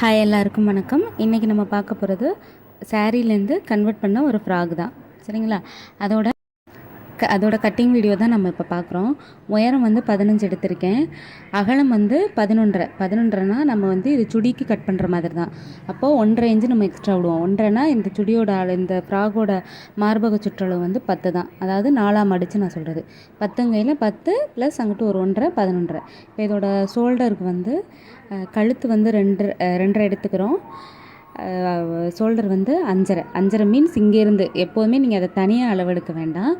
Hi எல்லாருக்கும் வணக்கம். இன்றைக்கி நம்ம பார்க்க போகிறது சாரீலேருந்து கன்வெர்ட் பண்ண ஒரு ஃப்ராக் தான். சரிங்களா? அதோட அதோட கட்டிங் வீடியோ தான் நம்ம இப்போ பார்க்குறோம் உயரம் வந்து பதினஞ்சு எடுத்திருக்கேன். அகலம் வந்து பதினொன்றரை. பதினொன்றரைனா நம்ம வந்து இது சுடிக்கு கட் பண்ணுற மாதிரி தான் அப்போது ஒன்றரை இன்ச்சு நம்ம எக்ஸ்ட்ரா விடுவோம். ஒன்றரைனா இந்த சுடியோட அள- இந்த ஃப்ராகோட மார்பக சுற்றளவு வந்து பத்து தான். அதாவது நாலாம் அடித்து நான் சொல்கிறது பத்துங்கையில் பத்து ப்ளஸ் அங்கிட்டு ஒரு ஒன்றரை பதினொன்றரை. இப்போ இதோட ஷோல்டருக்கு வந்து கழுத்து வந்து ரெண்டு ரெண்டரை எடுத்துக்கிறோம். ஷோல்டர் வந்து அஞ்சரை. அஞ்சரை மீன்ஸ் இங்கேருந்து எப்போதுமே நீங்கள் அதை தனியாக அளவெடுக்க வேண்டாம்.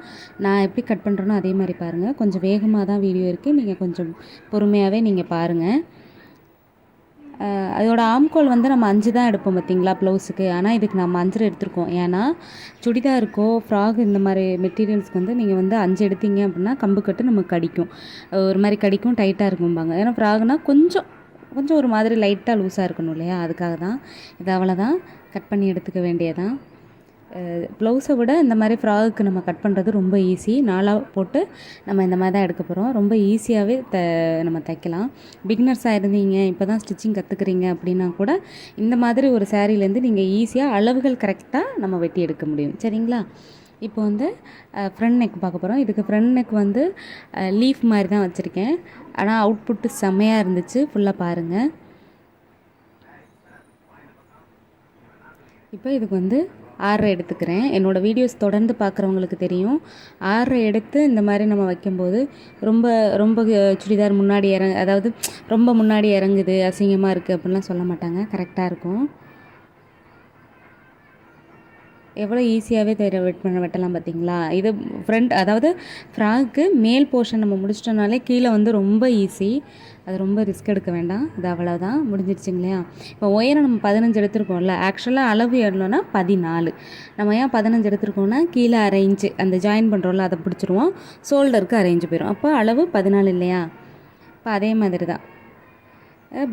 நான் எப்படி கட் பண்ணுறேனோ அதே மாதிரி பாருங்கள் கொஞ்சம் வேகமாக தான் வீடியோ இருக்குது நீங்கள் கொஞ்சம் பொறுமையாகவே நீங்கள் பாருங்கள் அதோடய அதோட ஆம்கோல் வந்து நம்ம அஞ்சு தான் எடுப்போம் பார்த்தீங்களா ப்ளவுஸுக்கு ஆனால் இதுக்கு நம்ம அஞ்சரை எடுத்திருக்கோம். ஏன்னா சுடிதாருக்கோ ஃப்ராக் இந்த மாதிரி மெட்டீரியல்ஸ்க்கு வந்து நீங்கள் வந்து அஞ்சு எடுத்தீங்க அப்படின்னா கம்பு கட்டு நமக்கு கடிக்கும். ஒரு மாதிரி கடிக்கும் டைட்டாக இருக்கும்பாங்க ஏன்னா ஃப்ராக்னா கொஞ்சம் கொஞ்சம் ஒரு மாதிரி லைட்டாக லூஸாக இருக்கணும் இல்லையா? அதுக்காக தான். இது அவ்வளோதான் கட் பண்ணி எடுத்துக்க வேண்டியதான் ப்ளவுஸை விட இந்த மாதிரி ஃப்ராகுக்கு நம்ம கட் பண்ணுறது ரொம்ப ஈஸி நாளாக போட்டு நம்ம இந்த மாதிரி தான் எடுக்க போகிறோம் ரொம்ப ஈஸியாகவே த நம்ம தைக்கலாம். பிகினர்ஸாக இருந்தீங்க இப்போ தான் ஸ்டிச்சிங் கற்றுக்குறீங்க அப்படின்னா கூட இந்த மாதிரி ஒரு சேரீலேருந்து நீங்கள் ஈஸியாக அளவுகள் கரெக்டாக நம்ம வெட்டி எடுக்க முடியும். சரிங்களா? இப்போ வந்து ஃப்ரண்ட் நெக் பார்க்க போகிறோம் இதுக்கு ஃப்ரண்ட் நெக் வந்து லீஃப் மாதிரி தான் வச்சுருக்கேன். ஆனால் அவுட்புட்டு செம்மையாக இருந்துச்சு. ஃபுல்லாக பாருங்கள் இப்போ இதுக்கு வந்து ஆறு எடுத்துக்கிறேன். என்னோடய வீடியோஸ் தொடர்ந்து பார்க்குறவங்களுக்கு தெரியும். ஆறு எடுத்து இந்த மாதிரி நம்ம வைக்கும்போது ரொம்ப ரொம்ப சுடிதார் முன்னாடி இறங்க அதாவது ரொம்ப முன்னாடி இறங்குது அசிங்கமாக இருக்குது அப்படின்லாம் சொல்ல மாட்டாங்க. கரெக்டாக இருக்கும். எவ்வளோ ஈஸியாகவே தயிர வெட் பண்ண வெட்டலாம் பார்த்தீங்களா? இது ஃப்ரண்ட் அதாவது ஃப்ராக்கு மேல் போர்ஷன் நம்ம முடிச்சிட்டோம்னாலே கீழே வந்து ரொம்ப ஈஸி அது ரொம்ப ரிஸ்க் எடுக்க வேண்டாம். இது அவ்வளோதான் முடிஞ்சிருச்சுங்க இல்லையா இப்போ உயரம் நம்ம பதினஞ்சு எடுத்திருக்கோம்ல. ஆக்சுவலாக அளவு எவ்வளோனா பதினாலு. நம்ம ஏன் பதினஞ்சு எடுத்திருக்கோம்னா கீழே அரேஞ்சு அந்த ஜாயின் பண்ணுறோம்ல அதை பிடிச்சிருவோம். ஷோல்டருக்கு அரேஞ்சு போயிடும் அப்போ அளவு பதினாலு இல்லையா? இப்போ அதே மாதிரி தான்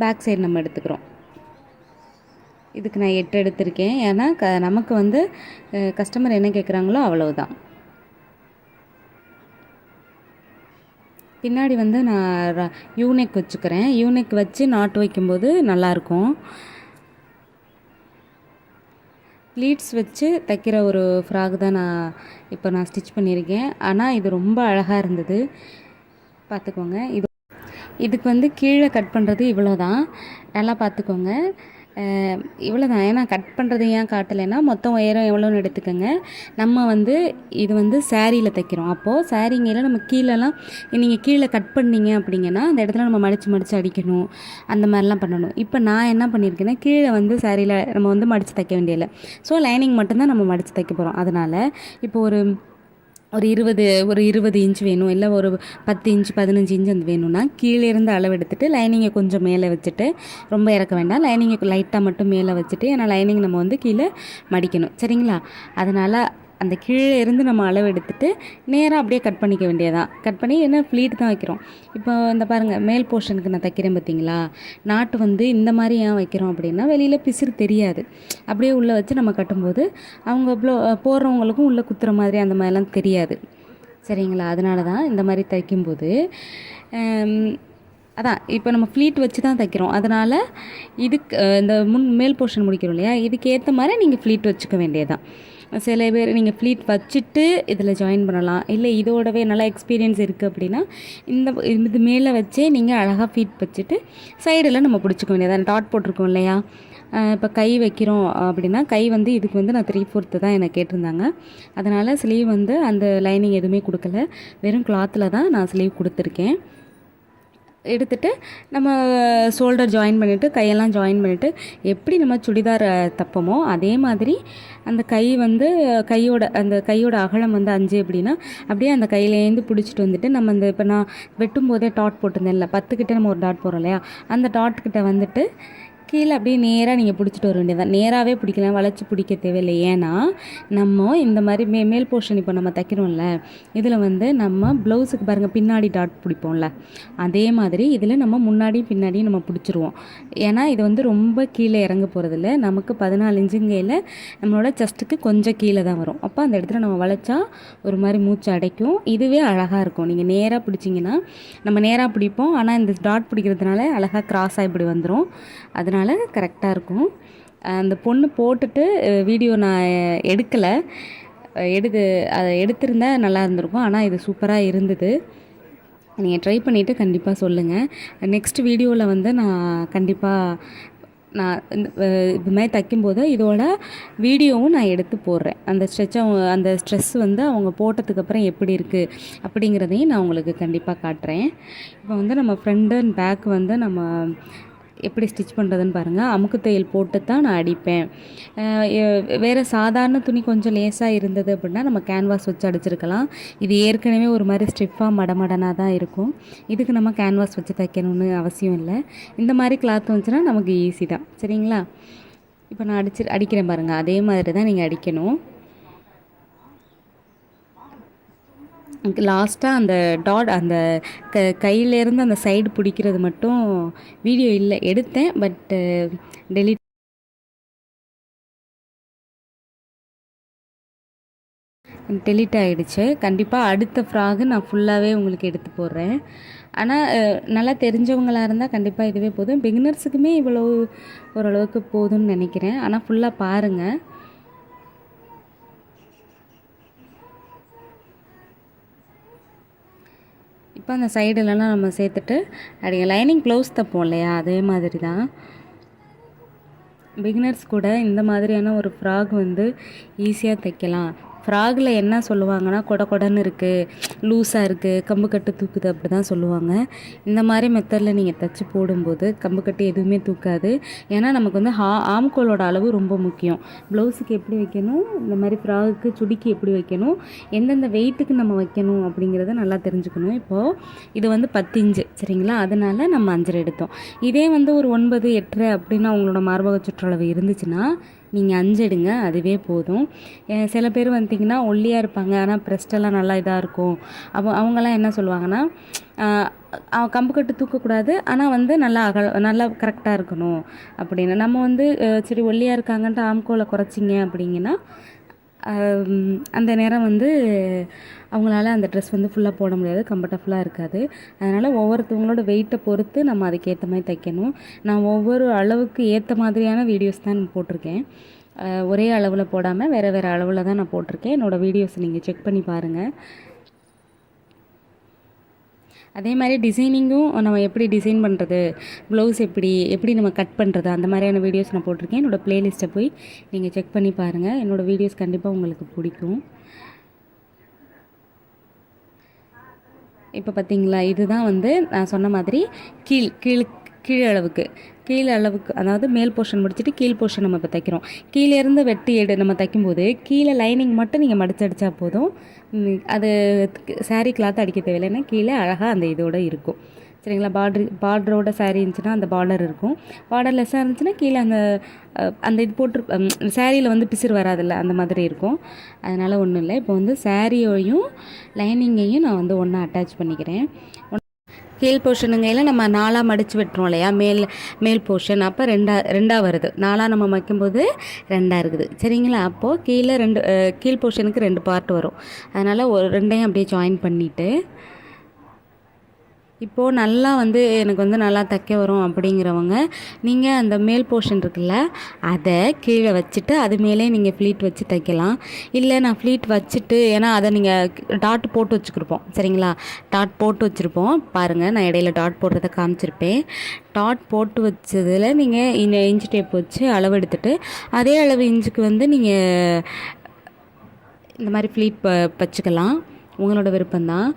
பேக் சைடு நம்ம எடுத்துக்கிறோம். இதுக்கு நான் எட்டு எடுத்திருக்கேன். ஏன்னா க நமக்கு வந்து கஸ்டமர் என்ன கேட்குறாங்களோ அவ்வளவுதான். பின்னாடி வந்து நான் யூனெக் வச்சுக்கிறேன். யூனெக் வச்சு நாட்டு வைக்கும்போது நல்லாயிருக்கும் ப்ளீட்ஸ் வச்சு தைக்கிற ஒரு ஃப்ராக் தான் நான் இப்போ நான் ஸ்டிச் பண்ணியிருக்கேன். ஆனால் இது ரொம்ப அழகாக இருந்தது. பார்த்துக்கோங்க இது இதுக்கு வந்து கீழே கட் பண்ணுறது இவ்வளோ தான் நல்லா பார்த்துக்கோங்க இவ்வளோ தான் ஏன்னா கட் பண்ணுறது ஏன் காட்டலைன்னா மொத்தம் உயரம் எவ்வளோன்னு எடுத்துக்கோங்க. நம்ம வந்து இது வந்து சேரீயில் தைக்கிறோம். அப்போது சேரீங்கையில் நம்ம கீழெல்லாம் நீங்கள் கீழே கட் பண்ணீங்க அப்படிங்கன்னா அந்த இடத்துல நம்ம மடித்து மடித்து அடிக்கணும். அந்த மாதிரிலாம் பண்ணணும். இப்போ நான் என்ன பண்ணியிருக்கேன்னா கீழே வந்து சேரீயில் நம்ம வந்து மடித்து தைக்க வேண்டியதில்லை. ஸோ லைனிங் மட்டும்தான் நம்ம மடித்து தைக்க போகிறோம் அதனால் இப்போ ஒரு ஒரு இருபது ஒரு இருபது இன்ச் வேணும். இல்லை ஒரு பத்து இன்ச் பதினஞ்சு இன்ச் அந்த வேணும்னா கீழே இருந்து அளவு எடுத்துகிட்டு லைனிங்கை கொஞ்சம் மேலே வச்சுட்டு ரொம்ப இறக்க வேண்டாம். லைனிங்கை லைட்டாக மட்டும் மேலே வச்சுட்டு ஏன்னா லைனிங் நம்ம வந்து கீழே மடிக்கணும். சரிங்களா? அதனால் அந்த கீழே இருந்து நம்ம அளவு எடுத்துட்டு நேராக அப்படியே கட் பண்ணிக்க வேண்டியதான் கட் பண்ணி என்ன ஃப்ளீட் தான் வைக்கிறோம். இப்போ இந்த பாருங்கள் மேல் போர்ஷனுக்கு நான் தைக்கிறேன் பார்த்தீங்களா? நாட்டு வந்து இந்த மாதிரி ஏன் வைக்கிறோம் அப்படின்னா வெளியில் பிசிறு தெரியாது. அப்படியே உள்ளே வச்சு நம்ம கட்டும்போது அவங்க ப்ளோ போடுறவங்களுக்கும் உள்ளே குத்துற மாதிரி அந்த மாதிரிலாம் தெரியாது. சரிங்களா? அதனால தான் இந்த மாதிரி தைக்கும்போது அதான் இப்போ நம்ம ஃப்ளீட் வச்சு தான் தைக்கிறோம். அதனால் இதுக்கு இந்த முன் மேல் போர்ஷன் முடிக்கிறோம் இல்லையா? இதுக்கு ஏற்ற மாதிரி நீங்கள் ஃப்ளீட் வச்சுக்க வேண்டியதான் சில பேர் நீங்கள் ஃப்ளீட் வச்சுட்டு இதில் ஜாயின் பண்ணலாம். இல்லை இதோடவே நல்லா எக்ஸ்பீரியன்ஸ் இருக்குது அப்படின்னா இந்த இது மேலே வச்சே நீங்கள் அழகாக ஃபீட் வச்சுட்டு சைடில் நம்ம பிடிச்சிக்க வேண்டியதான் டாட் போட்டிருக்கோம் இல்லையா? இப்போ கை வைக்கிறோம் அப்படின்னா கை வந்து இதுக்கு வந்து நான் த்ரீ ஃபோர்த்து தான் எனக்கு கேட்டிருந்தாங்க. அதனால் ஸ்லீவ் வந்து அந்த லைனிங் எதுவுமே கொடுக்கல. வெறும் கிளாத்தில் தான் நான் ஸ்லீவ் கொடுத்துருக்கேன். எடுத்துட்டு நம்ம ஷோல்டர் ஜாயின் பண்ணிவிட்டு கையெல்லாம் ஜாயின் பண்ணிவிட்டு எப்படி நம்ம சுடிதார் தப்போமோ அதே மாதிரி அந்த கை வந்து கையோட அந்த கையோட அகலம் வந்து அஞ்சு அப்படின்னா அப்படியே அந்த கையிலேருந்து பிடிச்சிட்டு வந்துட்டு நம்ம இந்த இப்போ நான் வெட்டும் போதே டாட் போட்டிருந்தேன்ல பத்து கிட்ட நம்ம ஒரு டாட் போகிறோம் இல்லையா? அந்த டாட் கிட்ட வந்துட்டு கீழே அப்படியே நேராக நீங்கள் பிடிச்சிட்டு வர வேண்டியதான் நேராகவே பிடிக்கலாம் வளைச்சி பிடிக்க தேவையில்லை. ஏன்னா நம்ம இந்த மாதிரி மே மேல் போர்ஷன் இப்போ நம்ம தைக்கிறோம்ல இதில் வந்து நம்ம ப்ளவுஸுக்கு பாருங்கள் பின்னாடி டாட் பிடிப்போம்ல. அதே மாதிரி இதில் நம்ம முன்னாடியும் பின்னாடியும் நம்ம பிடிச்சிருவோம். ஏன்னா இது வந்து ரொம்ப கீழே இறங்க போகிறதில்ல நமக்கு பதினாலு இன்ச்சுங்கையில் நம்மளோட செஸ்ட்டுக்கு கொஞ்சம் கீழே தான் வரும். அப்போ அந்த இடத்துல நம்ம வளைச்சா ஒரு மாதிரி மூச்சு அடைக்கும். இதுவே அழகாக இருக்கும். நீங்கள் நேராக பிடிச்சிங்கன்னா நம்ம நேராக பிடிப்போம். ஆனால் இந்த டாட் பிடிக்கிறதுனால அழகாக கிராஸாக இப்படி வந்துடும் அதனால் அதனால் கரெக்டாக இருக்கும். அந்த பொண்ணு போட்டுட்டு வீடியோ நான் எடுக்கலை. எடுத்து அதை எடுத்திருந்தா நல்லா இருந்திருக்கும். ஆனால் இது சூப்பராக இருந்தது. நீங்கள் ட்ரை பண்ணிவிட்டு கண்டிப்பாக சொல்லுங்கள் நெக்ஸ்ட் வீடியோவில் வந்து நான் கண்டிப்பாக நான் இந்த மாதிரி தைக்கும்போது இதோட வீடியோவும் நான் எடுத்து போடுறேன். அந்த ஸ்ட்ரெச்சை அந்த ஸ்ட்ரெஸ் வந்து அவங்க போட்டதுக்கப்புறம் எப்படி இருக்குது அப்படிங்கிறதையும் நான் உங்களுக்கு கண்டிப்பாக காட்டுறேன். இப்போ வந்து நம்ம ஃப்ரண்ட் அண்ட் பேக் வந்து நம்ம எப்படி ஸ்டிச் பண்ணுறதுன்னு பாருங்கள் அமுக்கு தையல் போட்டு தான் நான் அடிப்பேன் வேறு சாதாரண துணி கொஞ்சம் லேசாக இருந்தது அப்படின்னா நம்ம கேன்வாஸ் வச்சு அடிச்சிருக்கலாம். இது ஏற்கனவே ஒரு மாதிரி ஸ்டிஃபாக மடமடனாக தான் இருக்கும். இதுக்கு நம்ம கேன்வாஸ் வச்சு தைக்கணும்னு அவசியம் இல்லை. இந்த மாதிரி கிளாத் வந்துச்சுன்னா நமக்கு ஈஸி தான். சரிங்களா? இப்போ நான் அடிச்சு அடிக்கிறேன் பாருங்கள் அதே மாதிரி தான் நீங்கள் அடிக்கணும். லாஸ்ட்டாக அந்த டாட் அந்த க கையிலேருந்து அந்த சைடு பிடிக்கிறது மட்டும் வீடியோ இல்லை. எடுத்தேன் பட்டு டெலிட் டெலிட் ஆகிடுச்சு கண்டிப்பாக அடுத்த ஃப்ராகு நான் ஃபுல்லாகவே உங்களுக்கு எடுத்து போடுறேன். ஆனால் நல்லா தெரிஞ்சவங்களாக இருந்தால் கண்டிப்பாக இதுவே போதும். பிகினர்ஸுக்குமே இவ்வளோ ஓரளவுக்கு போதும்னு நினைக்கிறேன். ஆனால் ஃபுல்லாக பாருங்கள் இப்போ அந்த சைடுலலாம் நம்ம சேர்த்துட்டு அப்படிங்க லைனிங் ப்ளவுஸ் தைப்போம் இல்லையா? அதே மாதிரி தான் பிகினர்ஸ் கூட இந்த மாதிரியான ஒரு ஃப்ராக் வந்து ஈஸியாக தைக்கலாம். ஃப்ராகில் என்ன சொல்லுவாங்கன்னா கொட கொடன்னு இருக்குது லூஸாக இருக்குது கம்பு கட்டு தூக்குது அப்படி தான் சொல்லுவாங்க. இந்த மாதிரி மெத்தடில் நீங்கள் தைச்சி போடும்போது கம்பு கட்டு எதுவுமே தூக்காது. ஏன்னா நமக்கு வந்து ஹா ஆம்கோலோட அளவு ரொம்ப முக்கியம். ப்ளவுஸுக்கு எப்படி வைக்கணும் இந்த மாதிரி ஃப்ராகுக்கு சுடிக்கு எப்படி வைக்கணும் எந்தெந்த வெயிட்டுக்கு நம்ம வைக்கணும் அப்படிங்கிறத நல்லா தெரிஞ்சுக்கணும். இப்போது இது வந்து பத்து இஞ்சு சரிங்களா? அதனால் நம்ம அஞ்சரை எடுத்தோம். இதே வந்து ஒரு ஒன்பது எட்டரை அப்படின்னு அவங்களோட மார்பக சுற்றளவு இருந்துச்சுன்னா நீங்கள் அஞ்சு எடுங்க அதுவே போதும். சில பேர் வந்துட்டிங்கன்னா ஒல்லியாக இருப்பாங்க. ஆனால் ப்ரெஸ்டெல்லாம் நல்லா இதாக இருக்கும். அப்போ அவங்கெல்லாம் என்ன சொல்லுவாங்கன்னா கம்புக்கட்டு கம்பு கட்டு தூக்கக்கூடாது. ஆனால் வந்து நல்லா அகல நல்லா கரெக்டாக இருக்கணும். அப்படின்னு. நம்ம வந்து சரி ஒல்லியாக இருக்காங்கன்ட்டு ஆம்கோவில் குறைச்சிங்க. அப்படிங்கன்னா அந்த நேரம் வந்து அவங்களால அந்த ட்ரெஸ் வந்து ஃபுல்லாக போட முடியாது கம்ஃபர்டபுளாக இருக்காது. அதனால் ஒவ்வொருத்தவங்களோட வெயிட்டை பொறுத்து நம்ம அதுக்கேற்ற மாதிரி தைக்கணும். நான் ஒவ்வொரு அளவுக்கு ஏற்ற மாதிரியான வீடியோஸ் தான் போட்டிருக்கேன். ஒரே அளவில் போடாமல் வேறு வேறு அளவில் தான் நான் போட்டிருக்கேன். என்னோடய வீடியோஸ் நீங்கள் செக் பண்ணி பாருங்கள் அதே மாதிரி டிசைனிங்கும் நம்ம எப்படி டிசைன் பண்ணுறது ப்ளவுஸ் எப்படி எப்படி நம்ம கட் பண்ணுறது அந்த மாதிரியான வீடியோஸ் நான் போட்டிருக்கேன். என்னோடய ப்ளேலிஸ்ட்டை போய் நீங்கள் செக் பண்ணி பாருங்கள் என்னோடய வீடியோஸ் கண்டிப்பாக உங்களுக்கு பிடிக்கும். இப்போ பார்த்தீங்களா இதுதான் வந்து நான் சொன்ன மாதிரி கீழ் கீழ் கீழே அளவுக்கு கீழே அளவுக்கு அதாவது மேல் போர்ஷன் முடிச்சுட்டு கீழ் போர்ஷன் நம்ம இப்போ தைக்கிறோம். கீழே இருந்து வெட்டி எடு நம்ம தைக்கும்போது கீழே லைனிங் மட்டும் நீங்கள் மடித்து அடித்தா போதும். அது சாரீ கிளாத் அடிக்க தேவையில்லைன்னா கீழே அழகாக அந்த இதோட இருக்கும். சரிங்களா? பார்டர் பார்டரோட saree இருந்துச்சுன்னா அந்த பார்டர் இருக்கும். பார்டர் லெஸ்ஸாக இருந்துச்சுன்னா கீழே அந்த அந்த இது போட்டு சாரியில் வந்து பிசிறு வராதில்ல அந்த மாதிரி இருக்கும். அதனால் ஒன்றும் இல்லை. இப்போ வந்து சாரியோடையும் லைனிங்கையும் நான் வந்து ஒன்றா அட்டாச் பண்ணிக்கிறேன். கீழ் போர்ஷனுங்கையில் நம்ம நாலாக மடித்து வெட்டுறோம் இல்லையா? மேல் மேல் போர்ஷன் அப்போ ரெண்டா ரெண்டாக வருது. நாலாக நம்ம வைக்கும்போது ரெண்டாக இருக்குது. சரிங்களா? அப்போது கீழே ரெண்டு கீழ் போர்ஷனுக்கு ரெண்டு பார்ட் வரும். அதனால் ஒரு ரெண்டையும் அப்படியே ஜாயின் பண்ணிவிட்டு இப்போது நல்லா வந்து எனக்கு வந்து நல்லா தைக்க வரும் அப்படிங்கிறவங்க நீங்கள் அந்த மேல் போர்ஷன் இருக்குல்ல அதை கீழே வச்சுட்டு அது மேலே நீங்கள் ஃப்ளீட் வச்சு தைக்கலாம். இல்லை நான் ஃப்ளீட் வச்சுட்டு ஏன்னா அதை நீங்கள் டாட் போட்டு வச்சுக்கிருப்போம். சரிங்களா? டாட் போட்டு வச்சுருப்போம். பாருங்கள் நான் இடையில டாட் போடுறத காமிச்சிருப்பேன். டாட் போட்டு வச்சதில் நீங்கள் இந்த இன்ச் டேப் வச்சு அளவு எடுத்துகிட்டு அதே அளவு இன்ச்சுக்கு வந்து நீங்கள் இந்த மாதிரி ஃப்ளீட் ப வச்சுக்கலாம். உங்களோட விருப்பம்தான்.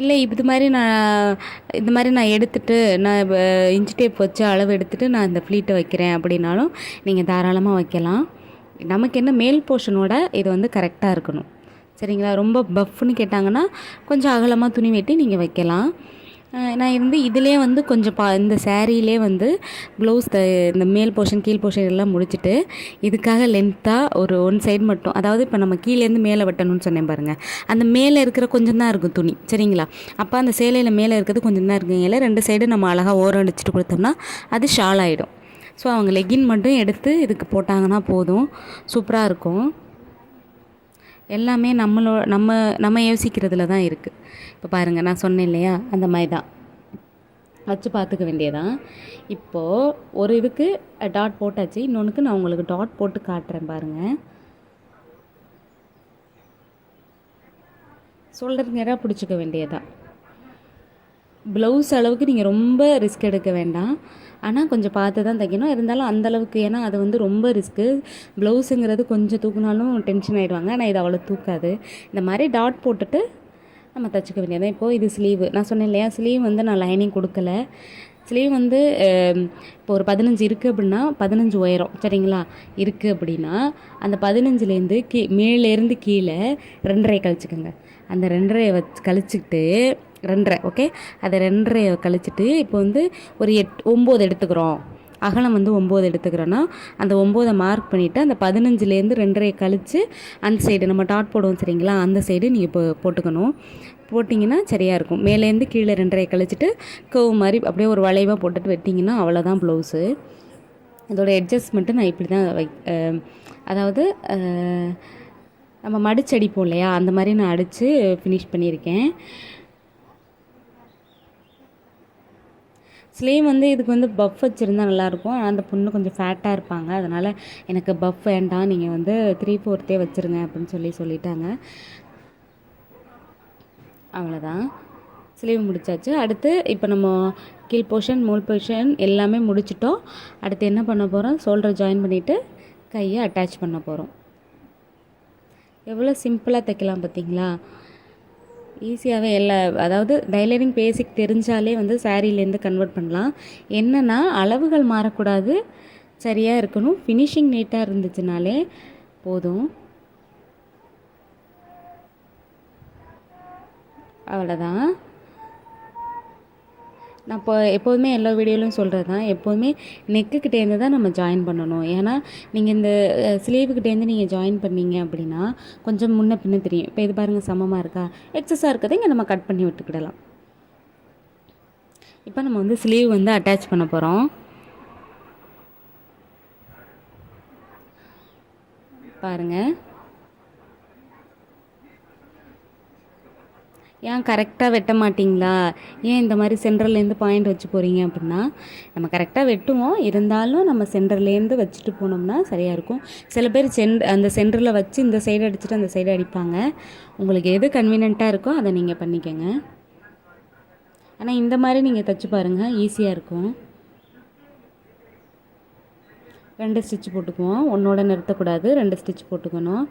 இல்லை இது மாதிரி நான் இந்த மாதிரி நான் எடுத்துட்டு நான் இஞ்சி டேப் வச்சு அளவு எடுத்துகிட்டு நான் இந்த ஃப்ளீட்டை வைக்கிறேன் அப்படின்னாலும் நீங்கள் தாராளமாக வைக்கலாம். நமக்கு என்ன மேல் போர்ஷனோட இது வந்து கரெக்டாக இருக்கணும். சரிங்களா? ரொம்ப பஃப்னு கேட்டாங்கன்னா கொஞ்சம் அகலமாக துணி வெட்டி நீங்கள் வைக்கலாம். நான் வந்து இதிலே வந்து கொஞ்சம் பா இந்த சேரீலே வந்து ப்ளவுஸ் த இந்த மேல் போர்ஷன் கீழ் போர்ஷன் எல்லாம் முடிச்சுட்டு இதுக்காக லென்த்தாக ஒரு ஒன் சைடு மட்டும் அதாவது இப்போ நம்ம கீழேருந்து மேலே வெட்டணும்னு சொன்னேன் பாருங்கள் அந்த மேலே இருக்கிற கொஞ்சம் தான் இருக்கும் துணி சரிங்களா? அப்போ அந்த சேலையில் மேலே இருக்கிறது கொஞ்சம் தான் இருக்குங்கல ரெண்டு சைடு நம்ம அழகாக ஓரம் அடிச்சுட்டு கொடுத்தோம்னா அது ஷால் ஆகிடும் ஸோ அவங்க லெகின் மட்டும் எடுத்து இதுக்கு போட்டாங்கன்னா போதும். சூப்பராக இருக்கும். எல்லாமே நம்மளோ நம்ம நம்ம யோசிக்கிறதுல தான் இருக்குது இப்போ பாருங்கள் நான் சொன்னேன் இல்லையா? அந்த மாதிரி தான். வச்சு பார்த்துக்க வேண்டியதான் இப்போது ஒரு இதுக்கு டாட் போட்டாச்சு. இன்னொன்றுக்கு நான் உங்களுக்கு டாட் போட்டு காட்டுறேன் பாருங்கள் ஷோல்டர் நேராக பிடிச்சிக்க வேண்டியதான் ப்ளவுஸ் அளவுக்கு நீங்கள் ரொம்ப ரிஸ்க் எடுக்க வேண்டாம். ஆனால் கொஞ்சம் பார்த்து தான் தைக்கணும். இருந்தாலும் அந்தளவுக்கு ஏன்னா அது வந்து ரொம்ப ரிஸ்க்கு ப்ளவுஸுங்கிறது கொஞ்சம் தூக்குனாலும் டென்ஷன் ஆகிடுவாங்க ஆனால் இது அவ்வளோ தூக்காது. இந்த மாதிரி டாட் போட்டுட்டு நம்ம தைச்சிக்க வேண்டியதான் இப்போது இது ஸ்லீவு நான் சொன்னேன் இல்லையா? ஸ்லீவ் வந்து நான் லைனிங் கொடுக்கல. ஸ்லீவ் வந்து இப்போ ஒரு பதினஞ்சு இருக்குது அப்படின்னா பதினஞ்சு உயரம். சரிங்களா? இருக்குது அப்படின்னா அந்த பதினஞ்சுலேருந்து கீ மேலேருந்து கீழே ரெண்டரை கழிச்சுக்கோங்க. அந்த ரெண்டரை வச்சு கழிச்சிக்கிட்டு ரெண்டரை ஓகே அதை ரெண்டரையை கழிச்சிட்டு இப்போ வந்து ஒரு எட் ஒம்பது எடுத்துக்கிறோம். அகலம் வந்து ஒம்பது எடுத்துக்கிறோன்னா அந்த ஒம்போதை மார்க் பண்ணிவிட்டு அந்த பதினஞ்சுலேருந்து ரெண்டரையை கழித்து அந்த சைடு நம்ம டாட் போடுவோம் சரிங்களா? அந்த சைடு நீங்கள் இப்போ போட்டுக்கணும். போட்டிங்கன்னா சரியாக இருக்கும். மேலேருந்து கீழே ரெண்டரையை கழிச்சிட்டு கவு மாதிரி அப்படியே ஒரு வளைவாக போட்டுட்டு வெட்டிங்கன்னா அவ்வளோதான் ப்ளவுஸு இதோட அட்ஜஸ்ட்மெண்ட்டு நான் இப்படி தான் வை அதாவது நம்ம மடிச்சு அடிப்போம் இல்லையா அந்த மாதிரி நான் அடித்து ஃபினிஷ் பண்ணியிருக்கேன். ஸ்லீவ் வந்து இதுக்கு வந்து பஃப் வச்சுருந்தா நல்லாயிருக்கும். ஆனால் அந்த பொண்ணு கொஞ்சம் ஃபேட்டாக இருப்பாங்க. அதனால் எனக்கு பஃப் வேண்டாம். நீங்கள் வந்து த்ரீ ஃபோர்த்தே வச்சுருங்க அப்படின்னு சொல்லி சொல்லிட்டாங்க. அவ்வளோதான் ஸ்லீவ் முடிச்சாச்சு. அடுத்து இப்போ நம்ம கீழ் போர்ஷன் மூல் போர்ஷன் எல்லாமே முடிச்சிட்டோம். அடுத்து என்ன பண்ண போகிறோம் ஷோல்டர் ஜாயின் பண்ணிவிட்டு கையை அட்டாச் பண்ண போகிறோம் எவ்வளோ சிம்பிளாக தைக்கலாம் பார்த்தீங்களா ஈஸியாகவே எல்லா அதாவது டைலரிங் பேசிக் தெரிஞ்சாலே வந்து சாரீலேருந்து கன்வெர்ட் பண்ணலாம். என்னென்னா அளவுகள் மாறக்கூடாது. சரியாக இருக்கணும். ஃபினிஷிங் நீட்டாக இருந்துச்சுனாலே போதும். அவ்வளோதான். நான் இப்போ எப்போதுமே எல்லா வீடியோலையும் சொல்கிறது தான் எப்போதுமே நெக்குக்கிட்டேருந்து தான் நம்ம ஜாயின் பண்ணணும். ஏன்னா நீங்கள் இந்த ஸ்லீவுக்கிட்டேருந்து நீங்கள் ஜாயின் பண்ணீங்க அப்படின்னா கொஞ்சம் முன்ன பின்ன தெரியும். இப்போ இது பாருங்கள் சமமாக இருக்கா? எக்ஸஸாக இருக்கிறத இங்கே நம்ம கட் பண்ணி விட்டுக்கிடலாம். இப்போ நம்ம வந்து ஸ்லீவ் வந்து அட்டாச் பண்ண போகிறோம் பாருங்கள் ஏன் கரெக்டாக வெட்ட மாட்டிங்களா? ஏன் இந்த மாதிரி சென்டர்லேருந்து பாயிண்ட் வச்சு போகிறீங்க அப்படின்னா நம்ம கரெக்டாக வெட்டுவோம். இருந்தாலும் நம்ம சென்டர்லேருந்து வச்சுட்டு போனோம்னா சரியாக இருக்கும். சில பேர் சென் அந்த சென்டரில் வச்சு இந்த சைடு அடிச்சுட்டு அந்த சைடு அடிப்பாங்க. உங்களுக்கு எது கன்வீனியண்ட்டாக இருக்கோ அதை நீங்கள் பண்ணிக்கோங்க. ஆனால் இந்த மாதிரி நீங்கள் தைச்சு பாருங்கள் ஈஸியாக இருக்கும். ரெண்டு ஸ்டிச் போட்டுக்குவோம். ஒன்றோட நிறுத்தக்கூடாது ரெண்டு ஸ்டிச் போட்டுக்கணும்.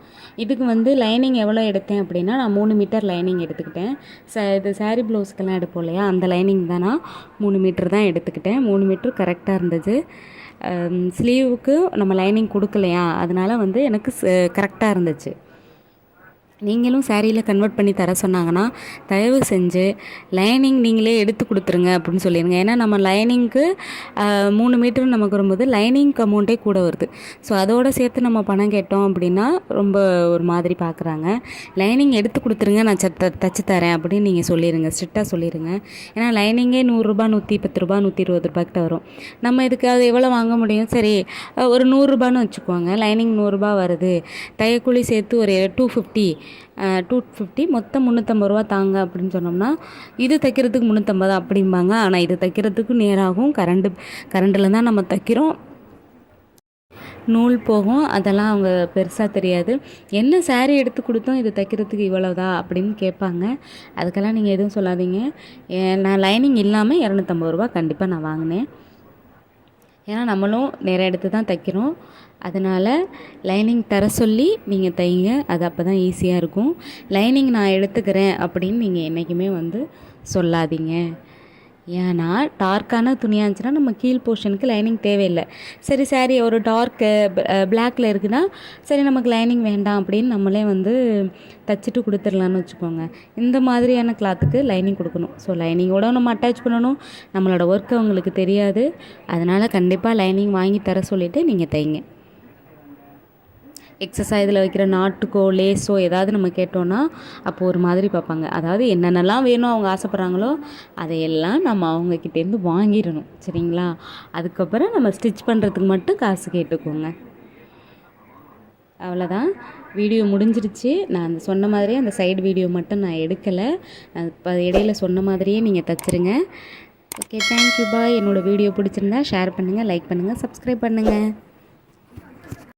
இதுக்கு வந்து லைனிங் எவ்வளோ எடுத்தேன் அப்படின்னா நான் மூணு மீட்டர் லைனிங் எடுத்துக்கிட்டேன். ச இது சாரீ ப்ளவுஸ்க்கெல்லாம் எடுப்போம் இல்லையா? அந்த லைனிங் தான் நான் மூணு மீட்டர் தான் எடுத்துக்கிட்டேன். மூணு மீட்ரு கரெக்டாக இருந்தது. ஸ்லீவுக்கு நம்ம லைனிங் கொடுக்கலையா? அதனால வந்து எனக்கு கரெக்டாக இருந்துச்சு. நீங்களும் சேரீயில் கன்வெர்ட் பண்ணி தர சொன்னாங்கன்னா தயவு செஞ்சு லைனிங் நீங்களே எடுத்து கொடுத்துருங்க அப்படின்னு சொல்லிடுங்க. ஏன்னா நம்ம லைனிங்க்கு மூணு மீட்டர் நமக்கு வரும்போது லைனிங் அமௌண்ட்டே கூட வருது. ஸோ அதோடு சேர்த்து நம்ம பணம் கேட்டோம் அப்படின்னா ரொம்ப ஒரு மாதிரி பார்க்குறாங்க லைனிங் எடுத்து கொடுத்துருங்க நான் சத்த தச்சு தரேன் அப்படின்னு நீங்கள் சொல்லிடுங்க. ஸ்ட்ரிக்டாக சொல்லிடுங்க. ஏன்னா லைனிங்கே நூறுரூபா நூற்றி பத்து ரூபா நூற்றி இருபது ரூபாய்க்கிட்ட வரும். நம்ம இதுக்கு அது எவ்வளோ வாங்க முடியும்? சரி ஒரு நூறுரூபான்னு வச்சுக்கோங்க. லைனிங் நூறுரூபா வருது. தையக்கூலி சேர்த்து ஒரு டூ ஃபிஃப்டி டூ ஃபிஃப்டி மொத்தம் முந்நூற்றம்பது ரூபா தாங்க அப்படின்னு சொன்னோம்னா இது தைக்கிறதுக்கு முந்நூற்றம்பது அப்படிம்பாங்க. ஆனால் இது தைக்கிறதுக்கு நேராகும். கரண்டு கரண்டில் தான் நம்ம தைக்கிறோம். நூல் போகும். அதெல்லாம் அவங்க பெருசாக தெரியாது. என்ன saree எடுத்து கொடுத்தோம்? இது தைக்கிறதுக்கு இவ்வளோதா அப்படின்னு கேட்பாங்க. அதுக்கெல்லாம் நீங்கள் எதுவும் சொல்லாதீங்க. நான் லைனிங் இல்லாமல் இரநூத்தம்பது ரூபா கண்டிப்பாக நான் வாங்கினேன். ஏன்னா நம்மளும் நிறைய எடுத்து தான் தைக்கிறோம். அதனால் லைனிங் தர சொல்லி நீங்கள் தைங்க. அது அப்போ தான் ஈஸியாக இருக்கும். லைனிங் நான் எடுத்துக்கிறேன் அப்படின்னு நீங்கள் என்றைக்குமே வந்து சொல்லாதீங்க. ஏன்னா டார்க்கான துணியாக இருந்துச்சுன்னா நம்ம கீழ் போர்ஷனுக்கு லைனிங் தேவையில்லை. சரி சாரி ஒரு டார்க்கு பிளாக்கில் இருக்குன்னா சரி நமக்கு லைனிங் வேண்டாம் அப்படின்னு நம்மளே வந்து தச்சுட்டு கொடுத்துடலான்னு வச்சுக்கோங்க. இந்த மாதிரியான கிளாத்துக்கு லைனிங் கொடுக்கணும். ஸோ லைனிங்கோட நம்ம அட்டாச் பண்ணணும். நம்மளோட ஒர்க் அவங்களுக்கு தெரியாது. அதனால் கண்டிப்பாக லைனிங் வாங்கி தர சொல்லிவிட்டு நீங்கள் தைங்க. எக்ஸசைஸில் இதில் வைக்கிற நாட்டுக்கோ லேஸோ ஏதாவது நம்ம கேட்டோன்னா அப்போ ஒரு மாதிரி பார்ப்பாங்க. அதாவது என்னென்னலாம் வேணும் அவங்க ஆசைப்பட்றாங்களோ அதையெல்லாம் நம்ம அவங்கக்கிட்டேருந்து வாங்கிடணும். சரிங்களா? அதுக்கப்புறம் நம்ம ஸ்டிச் பண்ணுறதுக்கு மட்டும் காசு கேட்டுக்கோங்க. அவ்வளோதான். வீடியோ முடிஞ்சிருச்சு. நான் அந்த சொன்ன மாதிரியே அந்த சைடு வீடியோ மட்டும் நான் எடுக்கலை. இப்போ இடையில சொன்ன மாதிரியே நீங்கள் தச்சிருங்க. ஓகே தேங்க்யூ பாய் என்னோடய வீடியோ பிடிச்சிருந்தா ஷேர் பண்ணுங்கள் லைக் பண்ணுங்கள் சப்ஸ்கிரைப் பண்ணுங்கள்